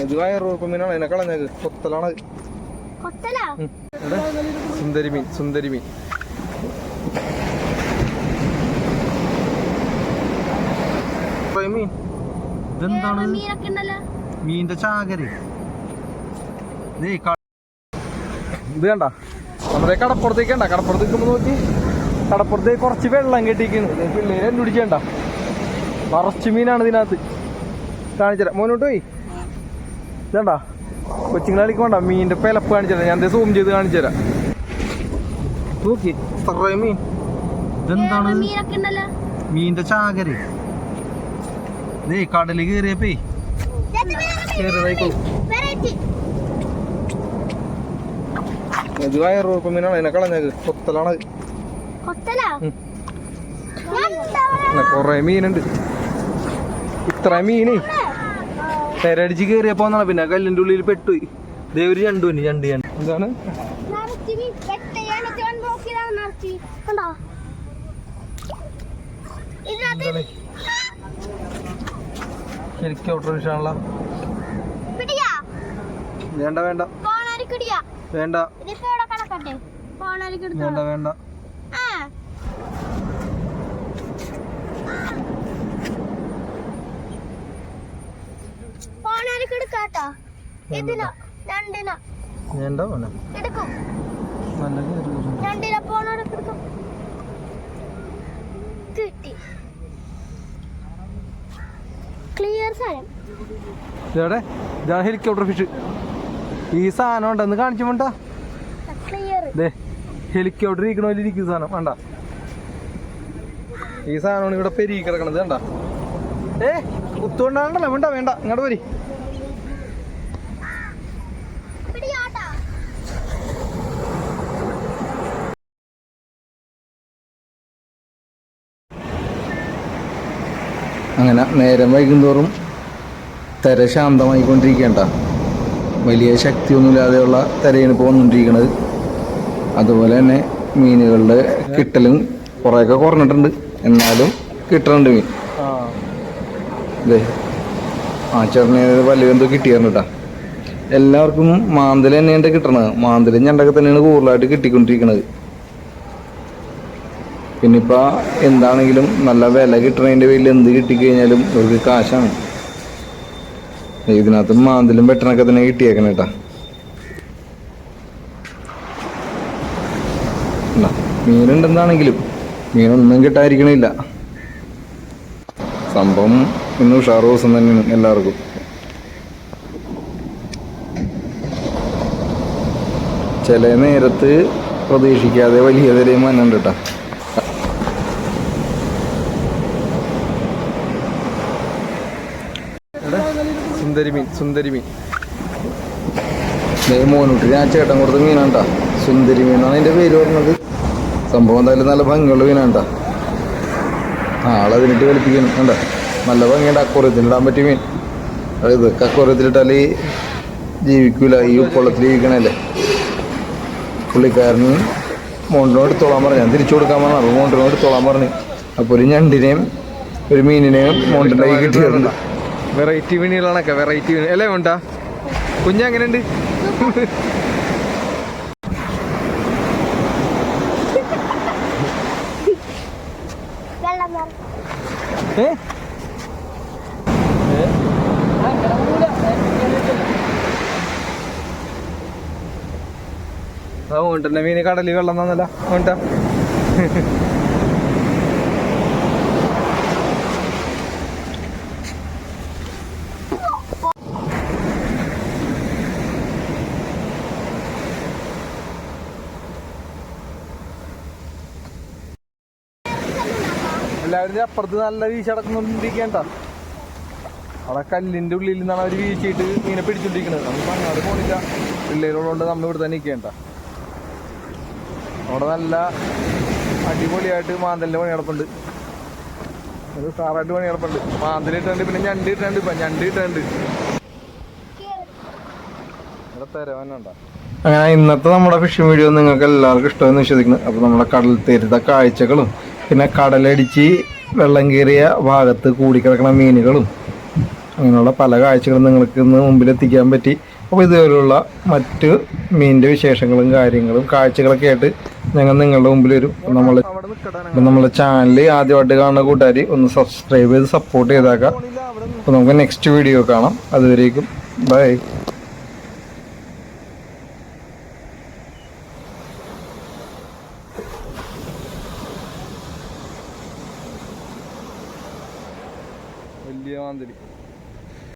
ഇത് വയറുറപ്പ് മീനാണ് അതിനെ കളഞ്ഞത് കൊത്തലാണ് കൊത്തലാ? ഉം. എവിടെ? സുന്ദരി മീൻ സുന്ദരി മീൻ. മീൻ. ഇതെന്താണ്? വേറെ മീന്റെ ചാകര്. ദേ ക- ഇത് കണ്ട? നമ്മുടെ കടപ്പുറത്തേക്ക് കണ്ട? ഒന്ന് നോക്കി. കടപ്പുറത്തേക്ക് കുറച്ച് വെള്ളം കെട്ടിക്കുന്നു പിള്ളേരെ കണ്ടുപിടിക്കണ്ട നിറച്ച് മീനാണ് ഇതിനകത്ത്. കാണിച്ചുതരാം. മോനോട്ട് പോയി. ഇതണ്ട കൊച്ചുങ്ങളാളിക്ക് വേണ്ട. മീനിന്റെ പിലപ്പ് കാണിച്ചുതരാം ഞാൻ സൂം ചെയ്ത് കാണിച്ചു തരാം. നോക്കി. ഇത്രയും മീൻ? ഇതെന്താണ്? മീനിന്റെ ചാകര്. കടൽ കയറിയപ്പേ. ഇത് മീനാണ്. അതിനെ കളഞ്ഞത് കൊത്തലാണ്. കൊറേ മീനുണ്ട്. ഇത്ര മീന്. തെരടിച്ച് കേറിയപ്പോ പിന്നെ കല്ലിന്റെ ഉള്ളിൽ പെട്ടുപോയി. ദേ ഒരു രണ്ടു മീൻ രണ്ട് രണ്ട് എന്താണ്? ശരിക്കും ഓട്ടോറിക്ഷാണല്ല വേണ്ട വേണ്ട. വേണ്ട. വേണ്ട വേണ്ട. ആ പോണാരിക്ക് എടുക്കാട്ടോ ഇതിനോ? രണ്ടിനോ? വേണ്ട വേണ്ട. എടുക്കും. നല്ല കയറി രണ്ടിനോ? പോണാരിക്ക് എടുക്കും. കിട്ടി. ക്ലിയർ സാധനം. ഇതെവിടെ? ഇതാണ് ഹെലികോപ്റ്റർ ഫിഷ് ഈ സാധനം ഉണ്ടെന്ന് കാണിച്ചു വേണ്ട ഹെലികോപ്റ്റർ ഇരിക്കണ പോലെ ഇരിക്കുന്ന സാധനം. വേണ്ട. ഈ സാധനമാണ് ഇവിടെ പെരുകി കിടക്കണത്. വേണ്ട. ഏ കുത്തുകൊണ്ടാണല്ലോ. വേണ്ട വേണ്ട. ഇങ്ങോട്ട് വരി. അങ്ങനെ നേരം വൈകുന്തോറും തിര ശാന്തമായിക്കൊണ്ടിരിക്കേണ്ട. വലിയ ശക്തിയൊന്നുമില്ലാതെയുള്ള തിരയാണ് ഇപ്പോൾ വന്നുകൊണ്ടിരിക്കുന്നത് അതുപോലെ തന്നെ മീനുകളുടെ കിട്ടലും കുറേയൊക്കെ കുറഞ്ഞിട്ടുണ്ട്. എന്നാലും കിട്ടുന്നുണ്ട് മീൻ. അതെ ആ ചേട്ടന് വലിയ എന്തോ കിട്ടിയായിരുന്നു കേട്ടാ എല്ലാവർക്കും മാന്തൽ തന്നെയാണ് കിട്ടണത്. മാന്തലും ഞണ്ടൊക്കെ തന്നെയാണ് കൂടുതലായിട്ട് കിട്ടിക്കൊണ്ടിരിക്കുന്നത് പിന്നെ ഇപ്പൊ എന്താണെങ്കിലും നല്ല വില കിട്ടണതിന്റെ പേരിൽ എന്ത് കിട്ടിക്കഴിഞ്ഞാലും ഇവർക്ക് കാശാണ്. ഇതിനകത്ത് മാന്തലും വെട്ടണൊക്കെ തന്നെ കിട്ടിയേക്കണ കേട്ടാ. മീനുണ്ടെന്നാണെങ്കിലും മീനൊന്നും കിട്ടാതിരിക്കണില്ല. സംഭവം ഇന്ന് ഉഷാറ് ദിവസം തന്നെയാണ് എല്ലാവർക്കും. ചില നേരത്ത് പ്രതീക്ഷിക്കാതെ വലിയ തിരയും മന്നുണ്ട് കേട്ടാ. സുന്ദരി മീൻ സുന്ദരി മീൻ. മോനൂട്ടി ഞാൻ ചേട്ടൻ കൊടുത്ത മീനാണ്ടാ. സുന്ദരി മീനാണ് അതിന്റെ പേര് പറഞ്ഞത്. സംഭവം എന്തായാലും നല്ല ഭംഗിയുള്ള മീനാണ്ടാ. ആളതിനിട്ട് വലിപ്പിക്കുന്നു. കണ്ട? നല്ല ഭംഗിയുണ്ട് അക്വറത്തിൽ ഇടാൻ പറ്റിയ മീൻ. അതായത് അക്വറത്തിലിട്ടാൽ ജീവിക്കൂല. ഈ ഉപ്പുള്ളത്തിൽ ജീവിക്കണല്ലേ? പുള്ളിക്കാരന് മോണ്ടിനോട് എടുത്തോളാൻ പറഞ്ഞു. ഞാൻ തിരിച്ചു കൊടുക്കാൻ പറഞ്ഞു. അപ്പോൾ മോണ്ടിനോട് എടുത്തോളാൻ പറഞ്ഞു. അപ്പോൾ ഒരു ഞണ്ടിനെയും ഒരു മീനിനെയും മോണ്ടിന്റെ കിട്ടിയിട്ടുണ്ട്. വെറൈറ്റി മീനുകളാണൊക്കെ വെറൈറ്റി മീൻ അല്ലേ ഉണ്ടാ ആ ഓണ്ടന്റെ മീന് കടലിൽ വെള്ളം തന്നല്ല ഓണ്ട എല്ലാവരും അപ്പുറത്ത് നല്ല വീശ അടക്കുന്നുണ്ടിരിക്കണ്ട അവിടെ കല്ലിന്റെ ഉള്ളിൽ നിന്നാണ് അവർ വീശിയിട്ട് മീനെ പിടിച്ചോണ്ടിരിക്കുന്നത്. നമുക്ക് അങ്ങോട്ട് പോണില്ല. പിള്ളേരുള്ളതുകൊണ്ട് നമ്മൾ ഇവിടെ തന്നെ നിൽക്കേണ്ട. അവിടെ നല്ല അടിപൊളിയായിട്ട് മാന്തലിന്റെ പണി നടപ്പുണ്ട്. അത് സാറായിട്ട് പണി നടപ്പുണ്ട്. മാന്തൽ ഇട്ടുണ്ട് പിന്നെ ഞണ്ട് ഇട്ടുണ്ട് ഇപ്പൊ ഞണ്ട് ഇട്ടുണ്ട് അങ്ങനെ ഇന്നത്തെ നമ്മുടെ ഫിഷിംഗ് വീഡിയോ നിങ്ങൾക്ക് എല്ലാവർക്കും ഇഷ്ടമെന്ന് വിശ്വസിക്കുന്നു. അപ്പോൾ നമ്മുടെ കടൽ തീരത്തെ കാഴ്ചകളും പിന്നെ കടലടിച്ച് വെള്ളം കയറിയ ഭാഗത്ത് കൂടിക്കിടക്കുന്ന മീനുകളും അങ്ങനെയുള്ള പല കാഴ്ചകളും നിങ്ങൾക്ക് ഇന്ന് മുമ്പിൽ എത്തിക്കാൻ പറ്റി. അപ്പോൾ ഇതുപോലുള്ള മറ്റ് മീനിന്റെ വിശേഷങ്ങളും കാര്യങ്ങളും കാഴ്ചകളൊക്കെ ആയിട്ട് ഞങ്ങൾ നിങ്ങളുടെ മുമ്പിൽ വരും നമ്മൾ നമ്മളെ ചാനൽ ആദ്യമായിട്ട് കാണുന്ന കൂട്ടുകാർ ഒന്ന് സബ്സ്ക്രൈബ് ചെയ്ത് സപ്പോർട്ട് ചെയ്തേക്കാം അപ്പോൾ നമുക്ക് നെക്സ്റ്റ് വീഡിയോ കാണാം. അതുവരേക്കും ബൈ വലിയ മാന്തലി